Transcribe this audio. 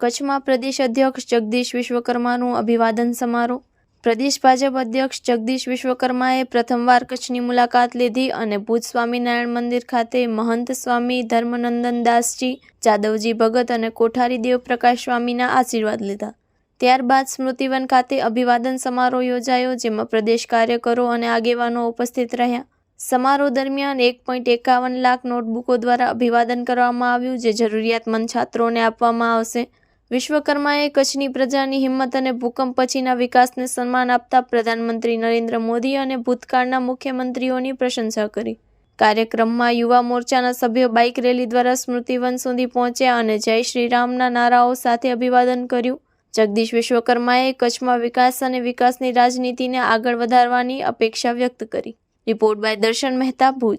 કચ્છમાં પ્રદેશ અધ્યક્ષ જગદીશ વિશ્વકર્માનું અભિવાદન સમારોહ. પ્રદેશ ભાજપ અધ્યક્ષ જગદીશ વિશ્વકર્માએ પ્રથમવાર કચ્છની મુલાકાત લીધી અને ભુજ સ્વામિનારાયણ મંદિર ખાતે મહંત સ્વામી ધર્મનંદન દાસજી, જાદવજી ભગત અને કોઠારી દેવપ્રકાશ સ્વામીના આશીર્વાદ લીધા. ત્યારબાદ સ્મૃતિવન ખાતે અભિવાદન સમારોહ યોજાયો, જેમાં પ્રદેશ કાર્યકરો અને આગેવાનો ઉપસ્થિત રહ્યા. સમારોહ દરમિયાન એક પોઈન્ટ એકાવન લાખ નોટબુકો દ્વારા અભિવાદન કરવામાં આવ્યું, જે જરૂરિયાતમંદ છાત્રોને આપવામાં આવશે. વિશ્વકર્માએ કચ્છની પ્રજાની હિંમત અને ભૂકંપ પછીના વિકાસને સન્માન આપતા પ્રધાનમંત્રી નરેન્દ્ર મોદી અને ભૂતકાળના મુખ્યમંત્રીઓની પ્રશંસા કરી. કાર્યક્રમમાં યુવા મોરચાના સભ્યો બાઇક રેલી દ્વારા સ્મૃતિવન સુધી પહોંચ્યા અને જય શ્રી રામના નારાઓ સાથે અભિવાદન કર્યું. જગદીશ વિશ્વકર્માએ કચ્છમાં વિકાસ અને વિકાસની રાજનીતિને આગળ વધારવાની અપેક્ષા વ્યક્ત કરી. રિપોર્ટ બાય દર્શન મહેતા ભુજ.